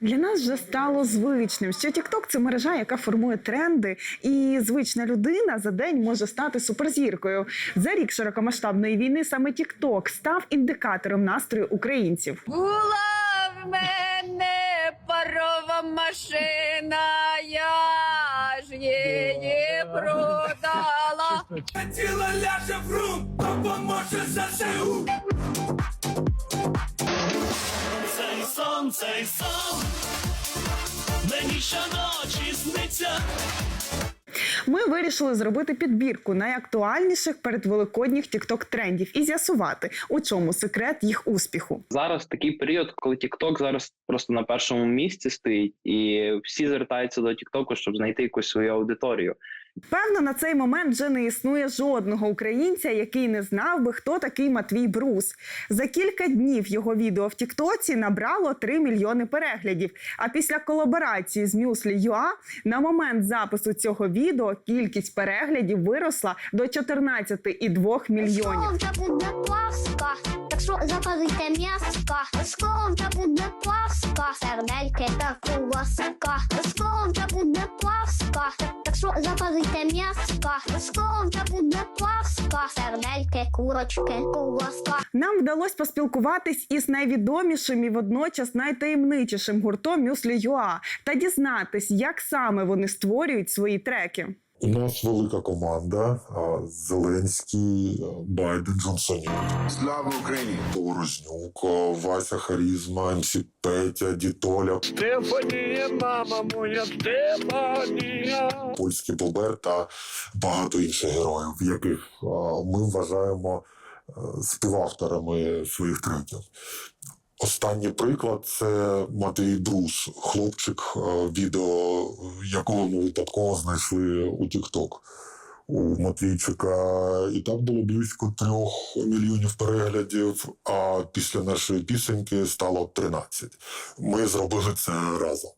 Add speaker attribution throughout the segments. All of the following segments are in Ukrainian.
Speaker 1: Для нас вже стало звичним, що TikTok – це мережа, яка формує тренди, і звична людина за день може стати суперзіркою. За рік широкомасштабної війни саме TikTok став індикатором настрою українців.
Speaker 2: Була в мене парова машина, я ж її продала.
Speaker 3: Тіло ляже в рум, допоможе ЗСУ.
Speaker 4: Сон, цей сон, мені щоночі сниться.
Speaker 1: Ми вирішили зробити підбірку найактуальніших передвеликодніх TikTok трендів і з'ясувати, у чому секрет їх успіху.
Speaker 5: зараз такий період, коли TikTok зараз просто на першому місці стоїть, і всі звертаються до TikTok, щоб знайти якусь свою аудиторію. Певно, на цей момент вже не існує жодного українця, який не знав би, хто такий Матвій Брус. За кілька днів його відео в Тіктоці набрало 3 мільйони переглядів. А після колаборації з Muesli.ua на момент запису цього відео кількість переглядів виросла до 14,2 мільйонів.
Speaker 6: Скоро вже буде Пасха, так що заказуйте м'яска. Скоро вже буде Пасха, сердельки та ковбаска. Скоро вже буде Пасха, так що заказуйте м'яска. Скоро вже буде Пасха, сердельки, курочки, ковбаска.
Speaker 1: Нам вдалося поспілкуватись із найвідомішим і водночас найтаємничішим гуртом Muesli.ua та дізнатись, як саме вони створюють свої треки.
Speaker 7: У нас велика команда. Зеленський, Байден, Джонсонів,
Speaker 8: Слава Україні!
Speaker 7: Порознюк, Вася Харізма, МС Петя, Дітоля,
Speaker 4: Стефанія, мама моя, Стефанія.
Speaker 7: польський Бобер та багато інших героїв, яких ми вважаємо співавторами своїх треків. Останній приклад це Матвій Брус, хлопчик, відео якого ми випадково знайшли у TikTok. У Матвійчика і так було близько трьох мільйонів переглядів, а після нашої пісеньки стало 13. Ми зробили це разом.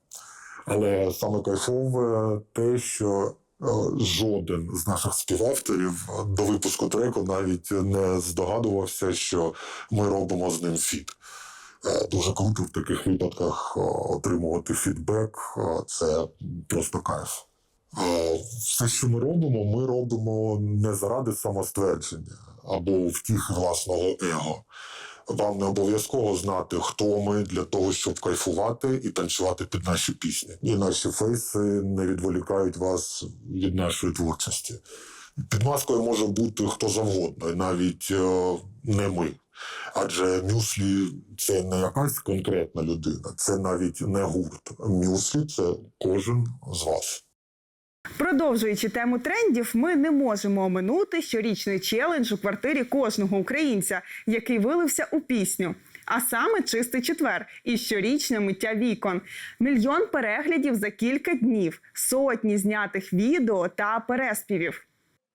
Speaker 7: Але саме кайфове те, що е, жоден з наших співавторів до випуску треку навіть не здогадувався, що ми робимо з ним фіт. Дуже круто в таких випадках е, отримувати фідбек. Е, Це просто кайф. Е, Все, що ми робимо, ми робимо не заради самоствердження або втіхи власного его. Вам не обов'язково знати, хто ми для того, щоб кайфувати і танцювати під наші пісні. І наші фейси не відволікають вас від нашої творчості. Під маскою може бути хто завгодно, і навіть не ми. Адже мюслі це не якась конкретна людина, це навіть не гурт. Мюслі це кожен з вас.
Speaker 1: Продовжуючи тему трендів, ми не можемо оминути щорічний челендж у квартирі кожного українця, який вилився у пісню. А саме чистий четвер і щорічне миття вікон, мільйон переглядів за кілька днів, сотні знятих відео та переспівів.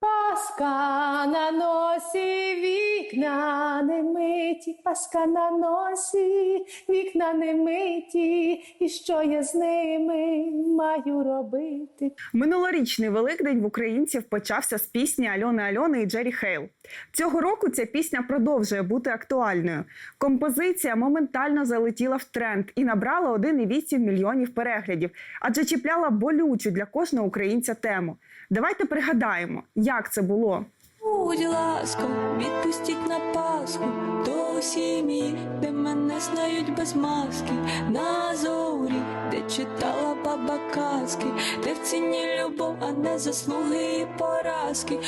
Speaker 9: Паска на носі, вікна не миті, паска на носі, вікна не миті, і що я з ними маю робити?
Speaker 1: Минулорічний Великдень в українців почався з пісні Альони Альони і Джері Хейл. Цього року ця пісня продовжує бути актуальною. Композиція моментально залетіла в тренд і набрала 1,8 мільйонів переглядів, адже чіпляла болючу для кожного українця тему. Давайте пригадаємо, як це було.
Speaker 10: Будь ласка, відпустіть на Пасху до сім'ї, де мене знають без маски, на зорі, де читала баба казки, де в ціні любов, а не заслуги і поразки.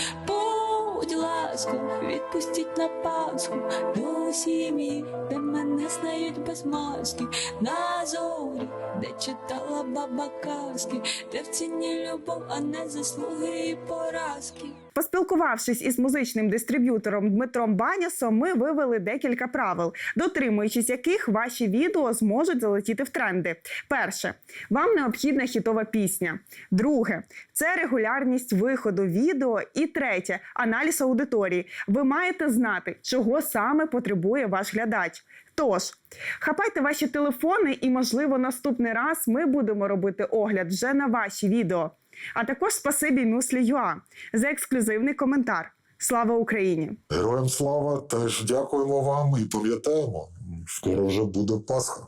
Speaker 10: Будь ласка, відпустіть на Пасху до сім'ї, де мене знають без маски, на зорі, де читала баба казки, де в ціні любов, а не заслуги і поразки.
Speaker 1: Поспілкувавшись із музичним дистриб'ютором Дмитром Банясом, ми вивели декілька правил, дотримуючись яких ваші відео зможуть залетіти в тренди. Перше, вам необхідна хітова пісня. Друге, це регулярність виходу відео. І третє аналіз аудиторії. Ви маєте знати, чого саме потребує ваш глядач. Тож, хапайте ваші телефони, і, можливо, наступний раз ми будемо робити огляд вже на ваші відео. А також спасибі Мюслі.ua за ексклюзивний коментар. Слава Україні!
Speaker 7: Героям слава, теж дякуємо вам і пам'ятаємо, скоро вже буде Пасха.